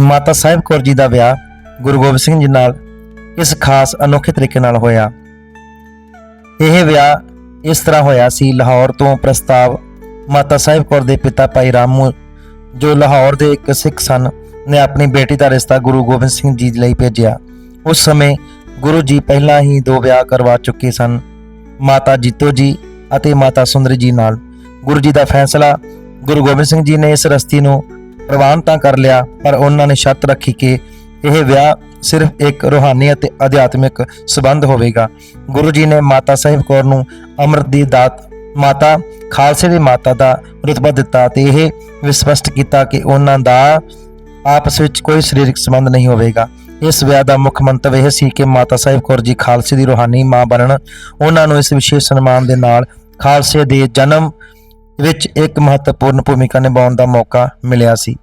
ਮਾਤਾ ਸਾਹਿਬ ਕੌਰ ਜੀ ਦਾ ਵਿਆਹ ਗੁਰੂ ਗੋਬਿੰਦ ਸਿੰਘ ਜੀ ਨਾਲ ਇਸ ਖਾਸ ਅਨੋਖੇ ਤਰੀਕੇ ਨਾਲ ਹੋਇਆ। ਇਹ ਵਿਆਹ ਇਸ ਤਰ੍ਹਾਂ ਹੋਇਆ ਸੀ, ਲਾਹੌਰ ਤੋਂ ਪ੍ਰਸਤਾਵ ਮਾਤਾ ਸਾਹਿਬ ਕੌਰ ਦੇ ਪਿਤਾ ਭਾਈ ਰਾਮੂ, ਜੋ ਲਾਹੌਰ ਦੇ ਇੱਕ ਸਿੱਖ ਸਨ, ਨੇ ਆਪਣੀ ਬੇਟੀ ਦਾ ਰਿਸ਼ਤਾ ਗੁਰੂ ਗੋਬਿੰਦ ਸਿੰਘ ਜੀ ਲਈ ਭੇਜਿਆ। ਉਸ ਸਮੇਂ ਗੁਰੂ ਜੀ ਪਹਿਲਾਂ ਹੀ ਦੋ ਵਿਆਹ ਕਰਵਾ ਚੁੱਕੇ ਸਨ, ਮਾਤਾ ਜੀਤੋ ਜੀ ਅਤੇ ਮਾਤਾ ਸੁੰਦਰੀ ਜੀ ਨਾਲ। ਗੁਰੂ ਜੀ ਦਾ ਫੈਸਲਾ ਗੁਰੂ ਗੋਬਿੰਦ ਸਿੰਘ ਜੀ ਨੇ ਇਸ ਰਸਤੀ ਨੂੰ ਪ੍ਰਵਾਨ ਤਾਂ ਕਰ ਲਿਆ, ਪਰ ਉਹਨਾਂ ਨੇ ਸ਼ਰਤ ਰੱਖੀ ਕਿ ਇਹ ਵਿਆਹ ਸਿਰਫ ਇੱਕ ਰੂਹਾਨੀ ਅਤੇ ਅਧਿਆਤਮਿਕ ਸਬੰਧ ਹੋਵੇਗਾ। ਗੁਰੂ ਜੀ ਨੇ ਮਾਤਾ ਸਾਹਿਬ ਕੌਰ ਨੂੰ ਅੰਮ੍ਰਿਤ ਦੀ ਦਾਤ, ਮਾਤਾ ਖਾਲਸੇ ਦੀ ਮਾਤਾ ਦਾ ਰੁਤਬਾ ਦਿੱਤਾ ਤੇ ਇਹ ਵੀ ਸਪਸ਼ਟ ਕੀਤਾ ਕਿ ਉਹਨਾਂ ਦਾ ਆਪਸ ਵਿੱਚ ਕੋਈ ਸਰੀਰਕ ਸੰਬੰਧ ਨਹੀਂ ਹੋਵੇਗਾ। ਇਸ ਵਿਆਹ ਦਾ ਮੁੱਖ ਮੰਤਵ ਇਹ ਸੀ ਕਿ ਮਾਤਾ ਸਾਹਿਬ ਕੌਰ ਜੀ ਖਾਲਸੇ ਦੀ ਰੂਹਾਨੀ ਮਾਂ ਬਣਨ। ਉਹਨਾਂ ਨੂੰ ਇਸ ਵਿਸ਼ੇਸ਼ ਸਨਮਾਨ ਦੇ ਨਾਲ ਖਾਲਸੇ ਦੇ ਜਨਮ ਵਿੱਚ ਇੱਕ ਮਹੱਤਵਪੂਰਨ ਭੂਮਿਕਾ ਨਿਭਾਉਣ ਦਾ ਮੌਕਾ ਮਿਲਿਆ ਸੀ।